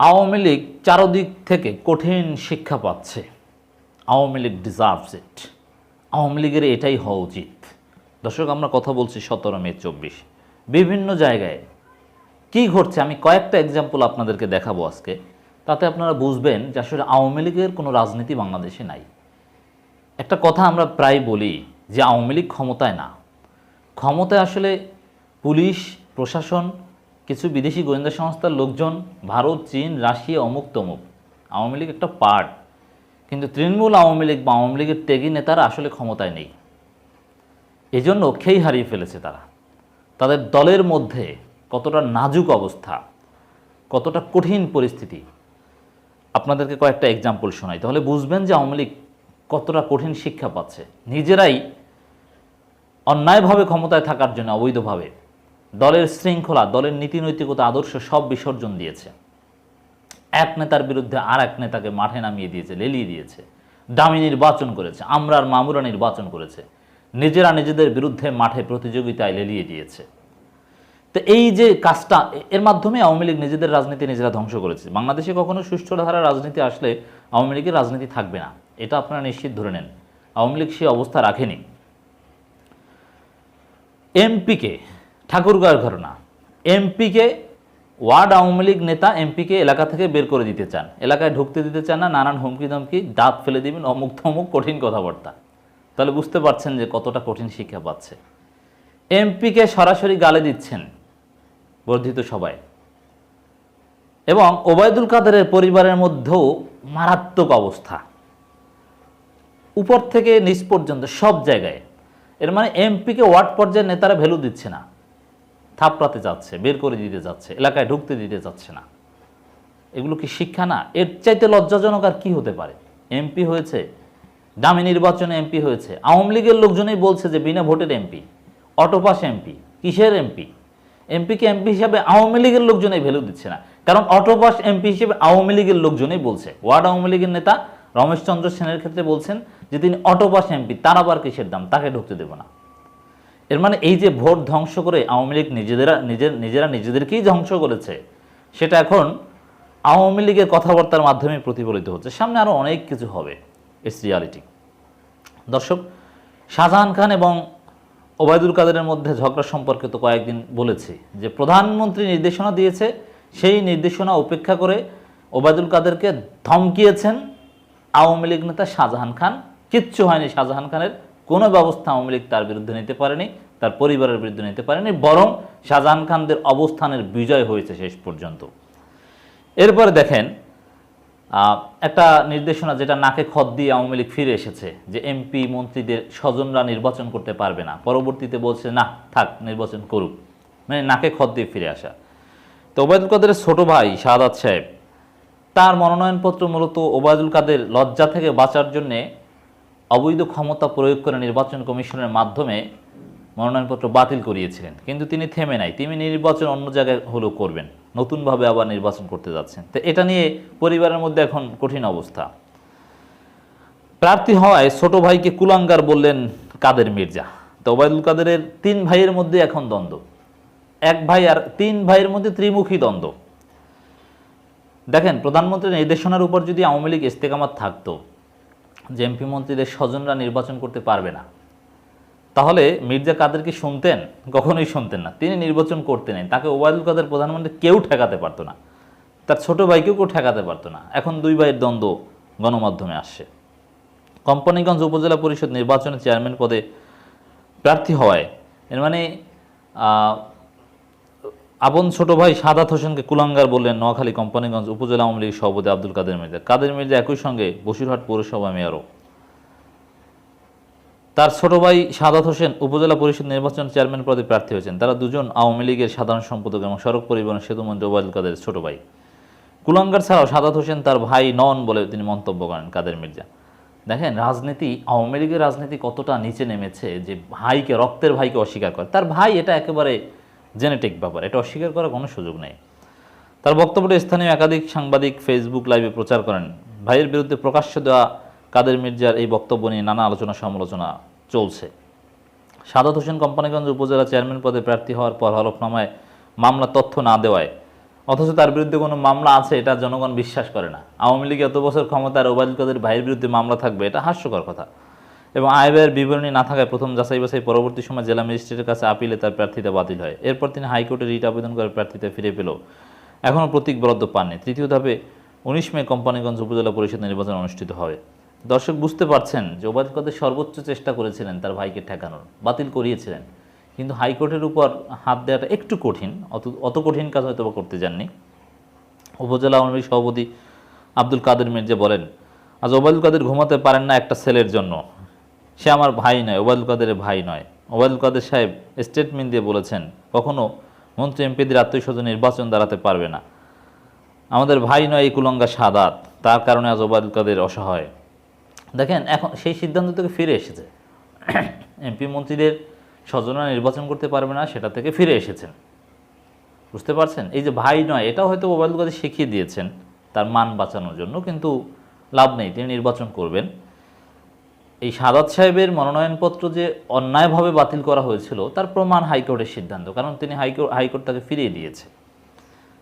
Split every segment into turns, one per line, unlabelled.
আওয়ামী লীগ চারদিক থেকে কঠিন শিক্ষা পাচ্ছে। আওয়ামী লীগ ডিজার্ভস ইট আওয়ামী লীগের এটাই হওয়া উচিত। দর্শক, আমরা কথা বলছি সতেরো মে চব্বিশ। বিভিন্ন জায়গায় কি ঘটছে? আমি কয়েকটা এক্সাম্পল আপনাদেরকে দেখাবো আজকে। তাতে আপনারা বুঝবেন যে আসলে আওয়ামী লীগের কোনো রাজনীতি বাংলাদেশে নাই। একটা কথা আমরা প্রায় বলি যে আওয়ামী লীগ ক্ষমতায় না। ক্ষমতায় আসলে পুলিশ, প্রশাসন কিছু বিদেশি গোয়েন্দা সংস্থার লোকজন, ভারত, চীন, রাশিয়া, অমুক তমুক, আওয়ামী লীগ একটা পার্ট। কিন্তু তৃণমূল আওয়ামী লীগ বা আওয়ামী লীগের ত্যাগী নেতারা আসলে ক্ষমতায় নেই। এজন্য খেই হারিয়ে ফেলেছে তারা। তাদের দলের মধ্যে কতটা নাজুক অবস্থা, কতটা কঠিন পরিস্থিতি, আপনাদেরকে কয়েকটা এক্সাম্পল শোনাই। তাহলে বুঝবেন যে আওয়ামী লীগ কতটা কঠিন শিক্ষা পাচ্ছে। নিজেরাই অন্যায়ভাবে ক্ষমতায় থাকার জন্য অবৈধভাবে দলের শৃঙ্খলা, দলের নীতি নৈতিকতা আদর্শ সব বিসর্জন দিয়েছে। এক নেতার বিরুদ্ধে আর এক নেতাকে মাঠে নামিয়ে দিয়েছে, লেলিয়ে দিয়েছে। দামি নির্বাচন করেছে, আমরার মামুরা নির্বাচন করেছে। নিজেরা নিজেদের বিরুদ্ধে মাঠে প্রতিযোগিতায় লেলিয়ে দিয়েছে। তো এই যে কাজটা, এর মাধ্যমে আওয়ামী লীগ নিজেদের রাজনীতি নিজেরা ধ্বংস করেছে। বাংলাদেশে কখনো সুষ্ঠু ধারা রাজনীতি আসলে আওয়ামী লীগের রাজনীতি থাকবে না। এটা আপনারা নিশ্চিত ধরে নেন। আওয়ামী লীগ সে অবস্থা রাখেনি। এমপিকে ঠাকুরগাঁর ঘটনা। এমপিকে, ওয়ার্ড আওয়ামী লীগ নেতা এমপিকে এলাকা থেকে বের করে দিতে চান। এলাকায় ঢুকতে দিতে চান না, নানান হুমকি ধমকি দাঁত ফেলে দিবেন অমুক থমুক কঠিন কথাবার্তা। তাহলে বুঝতে পারছেন যে কতটা কঠিন শিক্ষা পাচ্ছে। এমপিকে সরাসরি গালে দিচ্ছেন বর্ধিত সবাই। এবং ওবায়দুল কাদেরের পরিবারের মধ্যেও মারাত্মক অবস্থা। উপর থেকে নিচ পর্যন্ত সব জায়গায়। এর মানে এমপিকে ওয়ার্ড পর্যায়ের নেতারা ভ্যালু দিচ্ছে না। থাপড়াতে যাচ্ছে, বের করে দিতে যাচ্ছে, এলাকায় ঢুকতে দিতে যাচ্ছে না। এগুলো কি শিক্ষা না? এর চাইতে লজ্জাজনক আর কি হতে পারে? এমপি হয়েছে, দামি নির্বাচনে এমপি হয়েছে। আওয়ামী লীগের লোকজনই বলছে যে বিনা ভোটের এমপি। অটোপাস এমপি, কিসের এমপি? এমপিকে এমপি হিসাবে আওয়ামী লীগের লোকজনই ভ্যালু দিচ্ছে না। কারণ অটোপাস এমপি হিসেবে আওয়ামী লীগের লোকজনই বলছে। ওয়ার্ড আওয়ামী লীগের নেতা রমেশচন্দ্র সেনের ক্ষেত্রে বলছেন যে তিনি অটোপাস এমপি তার আবার কিসের দাম? তাকে ঢুকতে দেব না। এর মানে এই যে ভোট ধ্বংস করে আওয়ামী লীগ নিজেদেরা, নিজের, নিজেরা নিজেদেরকেই ধ্বংস করেছে, সেটা এখন আওয়ামী লীগের কথাবার্তার মাধ্যমে প্রতিফলিত হচ্ছে। সামনে আরও অনেক কিছু হবে ইটস রিয়ালিটি দর্শক, শাহজাহান খান এবং ওবায়দুল কাদেরের মধ্যে ঝগড়া সম্পর্কে তো কয়েকদিন বলেছি, যে প্রধানমন্ত্রী নির্দেশনা দিয়েছে, সেই নির্দেশনা উপেক্ষা করে ওবায়দুল কাদেরকে ধমকিয়েছেন আওয়ামী লীগ নেতা শাহজাহান খান। কিচ্ছু হয়নি শাহজাহান খানের। কোনো ব্যবস্থা আওয়ামী তার বিরুদ্ধে নিতে পারেনি, তার পরিবারের বিরুদ্ধে নিতে পারেনি, বরং শাহজাহান খানদের অবস্থানের বিজয় হয়েছে শেষ পর্যন্ত। এরপরে দেখেন একটা নির্দেশনা যেটা নাকে খত দিয়ে আওয়ামী লীগ ফিরে এসেছে, যে এমপি মন্ত্রীদের স্বজনরা নির্বাচন করতে পারবে না। পরবর্তীতে বলছে, না, থাক, নির্বাচন করুক। মানে নাকে খত দিয়ে ফিরে আসা। তো ওবায়দুল কাদেরের ছোট ভাই শাহাদাত সাহেব, তার মনোনয়নপত্র মূলত ওবায়দুল কাদের লজ্জা থেকে বাঁচার জন্যে অবৈধ ক্ষমতা প্রয়োগ করে নির্বাচন কমিশনের মাধ্যমে মনোনয়নপত্র বাতিল করিয়েছিলেন। কিন্তু তিনি থেমে নাই। তিনি নির্বাচন অন্য জায়গায় হলেও করবেন। নতুনভাবে আবার নির্বাচন করতে যাচ্ছেন। তো এটা নিয়ে পরিবারের মধ্যে এখন কঠিন অবস্থা। প্রার্থী হওয়ায় ছোট ভাইকে কুলাঙ্গার বললেন কাদের মির্জা। তো ওবায়দুল কাদেরের তিন ভাইয়ের মধ্যে এখন দ্বন্দ্ব। এক ভাই আর তিন ভাইয়ের মধ্যে ত্রিমুখী দ্বন্দ্ব। দেখেন, প্রধানমন্ত্রীর নির্দেশনার উপর যদি আওয়ামী লীগ ইস্তেকামাত থাকতো যে এমপি মন্ত্রীদের স্বজনরা নির্বাচন করতে পারবে না। তাহলে মির্জা কাদেরকে শুনতেন? কখনোই শুনতেন না। তিনি নির্বাচন করতেন তাকে ওবায়দুল কাদের প্রধানমন্ত্রী কেউ ঠেকাতে পারতো না। তার ছোট ভাইকেও কেউ ঠেকাতে পারতো না। এখন দুই ভাইয়ের দ্বন্দ্ব গণমাধ্যমে আসছে। কোম্পানিগঞ্জ উপজেলা পরিষদ নির্বাচনে চেয়ারম্যান পদে প্রার্থী হওয়ায়, এর মানে আপন ছোট ভাই সাদাত হোসেনকে কুলাঙ্গার বললেন নোয়াখালী কোম্পানিগঞ্জ উপজেলা আওয়ামী লীগ সভাপতি আব্দুল কাদের মির্জা। কাদের মির্জা একই সঙ্গে বসিরহাট পৌরসভা মেয়রও। তার ছোট ভাই সাদাত হোসেন উপজেলা পরিষদ নির্বাচন চেয়ারম্যান পদে প্রার্থী হয়েছেন। তারা দুজন আওয়ামী লীগের সাধারণ সম্পাদক এবং সড়ক পরিবহন সেতুমন্ত্রী ওবায়দুল কাদের ছোট ভাই। কুলাঙ্গার ছাড়াও সাদাত হোসেন তার ভাই নন বলে তিনি মন্তব্য করেন কাদের মির্জা। দেখেন, রাজনীতি, আওয়ামী লীগের রাজনীতি কতটা নিচে নেমেছে যে ভাইকে, রক্তের ভাইকে অস্বীকার করে। তার ভাই এটা একেবারে জেনেটিক ব্যাপার, এটা অস্বীকার করার কোনো সুযোগ নেই। তার বক্তব্যটা স্থানীয় একাধিক সাংবাদিক ফেসবুক লাইভে প্রচার করেন। ভাইয়ের বিরুদ্ধে প্রকাশ্য দেওয়া কাদের মির্জার এই বক্তব্য নিয়ে নানা আলোচনা সমালোচনা চলছে। সাদাত হোসেন কোম্পানিগঞ্জ উপজেলা চেয়ারম্যান পদে প্রার্থী হওয়ার পর হলফনামায় মামলা তথ্য না দেওয়ায়, অথচ তার বিরুদ্ধে কোনো মামলা আছে এটা জনগণ বিশ্বাস করে না। আওয়ামী লীগ এত বছর ক্ষমতার ওবায়দুল কাদের ভাইয়ের বিরুদ্ধে মামলা থাকবে এটা হাস্যকর কথা। এবং আয় ব্যয়ের বিবরণী না থাকায় প্রথম যাচাই বাছাই পরবর্তী সময় জেলা ম্যাজিস্ট্রেটের কাছে আপিলে তার প্রার্থিতা বাতিল হয়। এরপর তিনি হাইকোর্টে রিট আবেদন করে প্রার্থিতা ফিরে পেল। এখনও প্রতীক বরাদ্দ পাননি। তৃতীয় ধাপে উনিশ মে কোম্পানিগঞ্জ উপজেলা পরিষদ নির্বাচন অনুষ্ঠিত হবে। দর্শক বুঝতে পারছেন যে ওবায়দুল কাদের সর্বোচ্চ চেষ্টা করেছিলেন তার ভাইকে ঠেকানোর, বাতিল করিয়েছিলেন। কিন্তু হাইকোর্টের উপর হাত দেওয়াটা একটু কঠিন, অত অত কঠিন কাজ হয়তো করতে যাননি। উপজেলা আওয়ামী সভাপতি আব্দুল কাদের মির্জা বলেন, আজ ওবায়দুল কাদের ঘুমাতে পারেন না একটা ছেলের জন্য। সে আমার ভাই নয়, ওবায়দুল কাদেরের ভাই নয়। ওবায়দুল কাদের সাহেব স্টেটমেন্ট দিয়ে বলেছেন, কখনো মন্ত্রী এমপিদের আত্মীয় স্বজন নির্বাচন দাঁড়াতে পারবে না। আমাদের ভাই নয় এই কুলঙ্গা সাদাত, তার কারণে আজ ওবায়দুল কাদের অসহায়। দেখেন, এখন সেই সিদ্ধান্ত থেকে ফিরে এসেছে। এমপি মন্ত্রীদের স্বজনরা নির্বাচন করতে পারবে না, সেটা থেকে ফিরে এসেছেন। বুঝতে পারছেন? এই যে ভাই নয় এটাও হয়তো ওবায়দুল কাদের শিখিয়ে দিয়েছেন, তার মান বাঁচানোর জন্য, কিন্তু লাভ নেই, তিনি নির্বাচন করবেন। এই সাদাত সাহেবের মনোনয়নপত্র যে অন্যায়ভাবে বাতিল করা হয়েছিল, তার প্রমাণ হাইকোর্টের সিদ্ধান্ত, কারণ তিনি হাইকোর্ট হাইকোর্ট তাকে ফিরিয়ে দিয়েছে।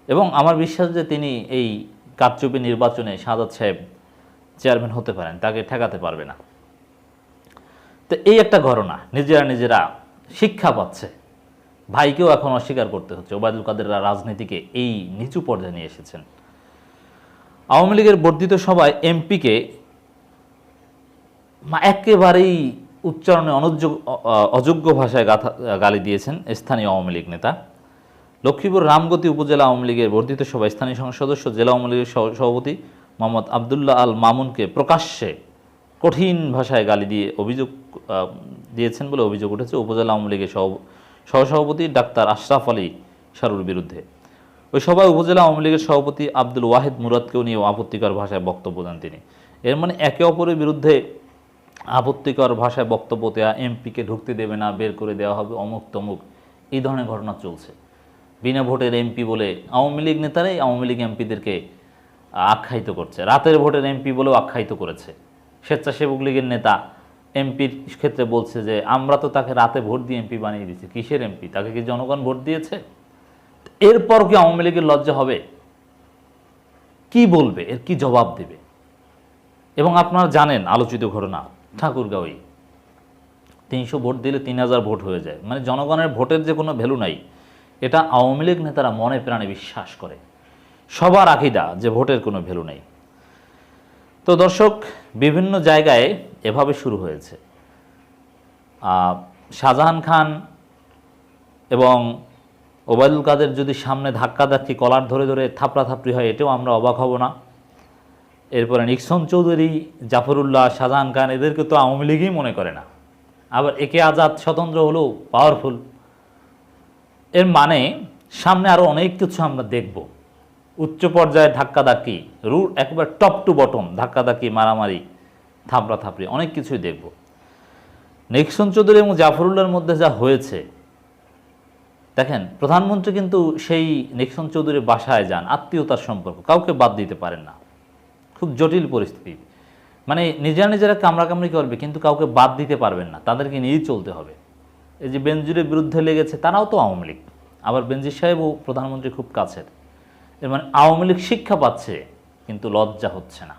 এবং আমার বিশ্বাস যে তিনি এই কারচুপি নির্বাচনে সাদাত সাহেব চেয়ারম্যান হতে পারেন, তাকে ঠেকাতে পারবে না। তো এই একটা ঘটনা, নিজেরা নিজেরা শিক্ষা পাচ্ছে, ভাইকেও এখন অস্বীকার করতে হচ্ছে, ওবায়দুল কাদেররা রাজনীতিকে এই নিচু পর্যায়ে নিয়ে এসেছেন। আওয়ামী লীগের বর্ধিত সভায় এমপিকে একেবারেই উচ্চারণে অনুযোগ অযোগ্য ভাষায় গাথা, গালি দিয়েছেন স্থানীয় আওয়ামী লীগ নেতা। লক্ষ্মীপুর রামগতি উপজেলা আওয়ামী লীগের বর্ধিত সভায় স্থানীয় সংসদ সদস্য, জেলা আওয়ামী লীগের সভাপতি মোহাম্মদ আবদুল্লাহ আল মামুনকে প্রকাশ্যে কঠিন ভাষায় গালি দিয়ে অভিযোগ দিয়েছেন বলে অভিযোগ উঠেছে উপজেলা আওয়ামী লীগের সহ, সহসভাপতি ডাক্তার আশরাফ আলী শারুর বিরুদ্ধে। ওই সভায় উপজেলা আওয়ামী লীগের সভাপতি আব্দুল ওয়াহেদ মুরাদকেও নিয়ে আপত্তিকর ভাষায় বক্তব্য দেন তিনি। এর মানে একে অপরের বিরুদ্ধে আপত্তিকর ভাষায় বক্তব্য দেওয়া এমপিকে ঢুকতে দেবে না, বের করে দেওয়া হবে অমুক তমুক। এই ধরনের ঘটনা চলছে। বিনা ভোটের এমপি বলে আওয়ামী লীগ নেতারাই আওয়ামী লীগ এমপিদেরকে আখ্যায়িত করছে। রাতের ভোটের এমপি বলেও আখ্যায়িত করেছে। স্বেচ্ছাসেবক লীগের নেতা এমপির ক্ষেত্রে বলছে যে, আমরা তো তাকে রাতে ভোট দিয়ে এমপি বানিয়ে দিয়েছি। কিসের এমপি? তাকে কি জনগণ ভোট দিয়েছে? এরপর কি আওয়ামী লীগের লজ্জা হবে? কি বলবে? এর কি জবাব দেবে? এবং আপনারা জানেন আলোচিত ঘটনা। ঠাকুরগাঁওয়ে তিনশো ভোট দিলে তিন হাজার ভোট হয়ে যায়। মানে জনগণের ভোটের যে কোনো ভ্যালু নাই। এটা আওয়ামী লীগ নেতারা মনে প্রাণে বিশ্বাস করে। সবার আকিদা যে ভোটের কোনো ভ্যালু নেই। তো দর্শক, বিভিন্ন জায়গায় এভাবে শুরু হয়েছে। শাহজাহান খান এবং ওবায়দুল কাদের যদি সামনে ধাক্কা ধাক্কি কলার ধরে ধরে থাপড়া থাপড়ি হয় এটাও আমরা অবাক হব না। এরপরে নিক্সন চৌধুরী, জাফরুল্লাহ, শাহজাহান খান এদেরকে তো আওয়ামী লীগই মনে করে না। আবার একে আজাদ স্বতন্ত্র হলেও পাওয়ারফুল এর মানে সামনে আরও অনেক কিছু আমরা দেখব। উচ্চ পর্যায়ে ধাক্কাধাক্কি, রুট একবার টপ টু বটম ধাক্কাধাক্কি, মারামারি থাপড়া থাপড়ি অনেক কিছুই দেখব। নিক্সন চৌধুরী এবং জাফরুল্লাহর মধ্যে যা হয়েছে, দেখেন, প্রধানমন্ত্রী কিন্তু সেই নিক্সন চৌধুরীর বাসায় যান, আত্মীয়তার সম্পর্ক, কাউকে বাদ দিতে পারেন না। খুব জটিল পরিস্থিতি। মানে নিজেরা নিজেরা কামড়াকামড়ি করবে, কিন্তু কাউকে বাদ দিতে পারবেন না। তাদেরকে নিয়েই চলতে হবে। এই যে বেনজিরের বিরুদ্ধে লেগেছে, তারাও তো আওয়ামী লীগ। আবার বেনজির সাহেবও প্রধানমন্ত্রী খুব কাছের। এর মানে আওয়ামী লীগ শিক্ষা পাচ্ছে, কিন্তু লজ্জা হচ্ছে না।